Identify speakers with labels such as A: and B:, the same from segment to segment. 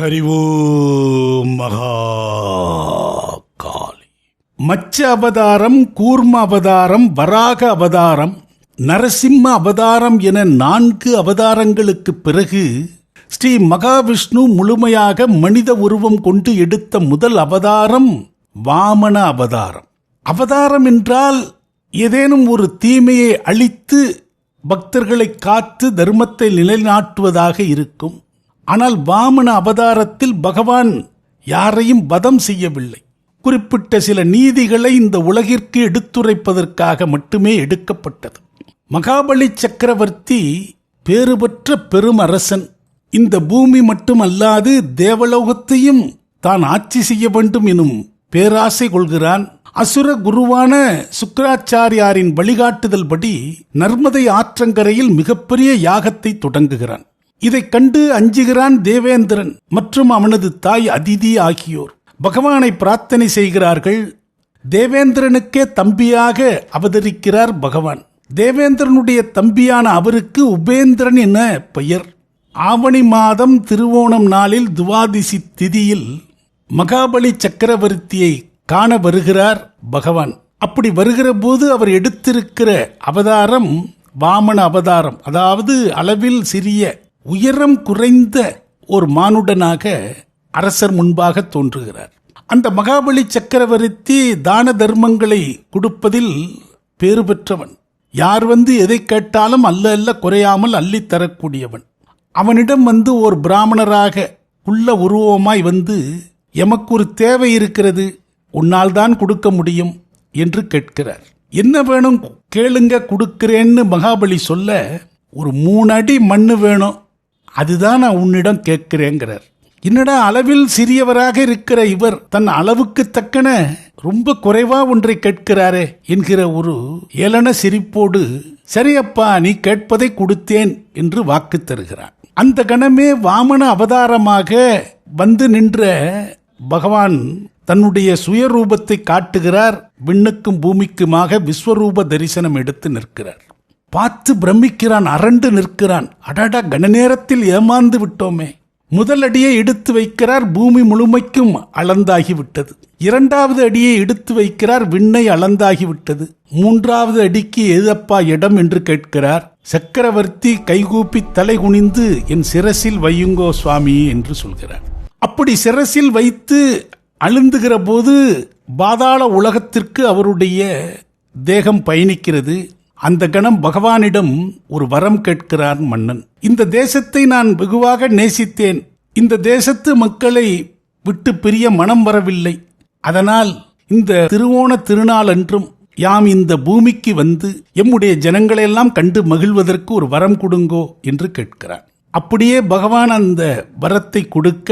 A: ஹரிவோம் மகா காளி மச்ச அவதாரம் கூர்ம அவதாரம் வராக அவதாரம் நரசிம்ம அவதாரம் என நான்கு அவதாரங்களுக்கு பிறகு ஸ்ரீ மகாவிஷ்ணு முழுமையாக மனித உருவம் கொண்டு எடுத்த முதல் அவதாரம் வாமன அவதாரம். அவதாரம் என்றால் ஏதேனும் ஒரு தீமையை அழித்து பக்தர்களை காத்து தர்மத்தை நிலைநாட்டுவதாக இருக்கும். ஆனால் வாமன அவதாரத்தில் பகவான் யாரையும் வதம் செய்யவில்லை. குறிப்பிட்ட சில நீதிகளை இந்த உலகிற்கு எடுத்துரைப்பதற்காக மட்டுமே எடுக்கப்பட்டது. மகாபலி சக்கரவர்த்தி பேறுபற்ற பெரும் அரசன் இந்த பூமி மட்டுமல்லாது தேவலோகத்தையும் தான் ஆட்சி செய்ய வேண்டும் எனும் பேராசை கொள்கிறான். அசுர குருவான சுக்கராச்சாரியாரின் வழிகாட்டுதல் படி நர்மதை ஆற்றங்கரையில் மிகப்பெரிய யாகத்தை தொடங்குகிறான். இதைக் கண்டு அஞ்சுகிறான் தேவேந்திரன் மற்றும் அவனது தாய் அதிதி ஆகியோர். பகவானை பிரார்த்தனை செய்கிறார்கள். தேவேந்திரனுக்கே தம்பியாக அவதரிக்கிறார் பகவான். தேவேந்திரனுடைய தம்பியான அவருக்கு உபேந்திரன் என பெயர். ஆவணி மாதம் திருவோணம் நாளில் துவாதிசி திதியில் மகாபலி சக்கரவர்த்தியை காண வருகிறார் பகவான். அப்படி வருகிற போது அவர் எடுத்திருக்கிற அவதாரம் வாமன அவதாரம். அதாவது அளவில் சிறிய உயரம் குறைந்த ஒரு மானுடனாக அரசர் முன்பாக தோன்றுகிறார். அந்த மகாபலி சக்கரவர்த்தி தான தர்மங்களை கொடுப்பதில் பேறு பெற்றவன். யார் வந்து எதை கேட்டாலும் அல்ல அல்ல குறையாமல் அள்ளித் தரக்கூடியவன். அவனிடம் வந்து ஒரு பிராமணராக உள்ள உருவமாய் வந்து எமக்கு ஒரு தேவை இருக்கிறது உன்னால் தான் கொடுக்க முடியும் என்று கேட்கிறார். என்ன வேணும்? கேளுங்க கொடுக்கிறேன்னு மகாபலி சொல்ல ஒரு மூணு அடி மண்ணு வேணும். அதுதான் நான் உன்னிடம் கேட்கிறேங்கிறார். என்னடா அளவில் சிறியவராக இருக்கிற இவர் தன் அளவுக்கு தக்கன ரொம்ப குறைவா ஒன்றை கேட்கிறாரே என்கிற ஒரு ஏளன சிரிப்போடு சரியப்பா நீ கேட்பதை கொடுத்தேன் என்று வாக்கு தருகிறார். அந்த கணமே வாமன அவதாரமாக வந்து நின்ற பகவான் தன்னுடைய சுயரூபத்தை காட்டுகிறார் விண்ணுக்கும் பூமிக்குமாக விஸ்வரூப தரிசனம் எடுத்து நிற்கிறார். பார்த்து பிரமிக்கிறான் அரண்டு நிற்கிறான். அடடா கணநேரத்தில் ஏமாந்து விட்டோமே. முதல் அடியை எடுத்து வைக்கிறார் பூமி முழுமைக்கும் அளந்தாகிவிட்டது. இரண்டாவது அடியை எடுத்து வைக்கிறார் விண்ணை அளந்தாகிவிட்டது. மூன்றாவது அடிக்கு எதப்பா இடம் என்று கேட்கிறார். சக்கரவர்த்தி கைகூப்பி தலை குனிந்து என் சிரசில் வையுங்கோ சுவாமி என்று சொல்கிறார். அப்படி சிரசில் வைத்து அழுந்துகிற போது பாதாள உலகத்திற்கு அவருடைய தேகம் பயணிக்கிறது. அந்த கணம் பகவானிடம் ஒரு வரம் கேட்கிறான் மன்னன். இந்த தேசத்தை நான் வெகுவாக நேசித்தேன். இந்த தேசத்து மக்களை விட்டு பிரிய மனம் வரவில்லை. அதனால் இந்த திருவோண திருநாள் அன்றும் யாம் இந்த பூமிக்கு வந்து எம்முடைய ஜனங்களையெல்லாம் கண்டு மகிழ்வதற்கு ஒரு வரம் கொடுங்கோ என்று கேட்கிறான் அப்படியே பகவான் அந்த வரத்தை கொடுக்க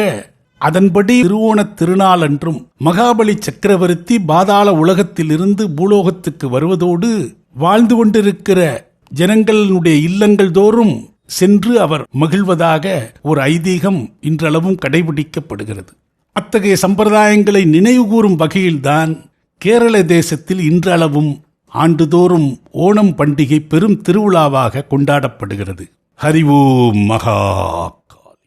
A: அதன்படி திருவோண திருநாள் அன்றும் மகாபலி சக்கரவர்த்தி பாதாள உலகத்திலிருந்து பூலோகத்துக்கு வருவதோடு வாழ்ந்து கொண்டிருக்கிற ஜனங்களுடைய இல்லங்கள் தோறும் சென்று அவர் மகிழ்வதாக ஒரு ஐதீகம் இன்றளவும் கடைபிடிக்கப்படுகிறது. அத்தகைய சம்பிரதாயங்களை நினைவுகூரும் வகையில்தான் கேரள தேசத்தில் இன்றளவும் ஆண்டுதோறும் ஓணம் பண்டிகை பெரும் திருவிழாவாக கொண்டாடப்படுகிறது. ஹரிவோம் மகா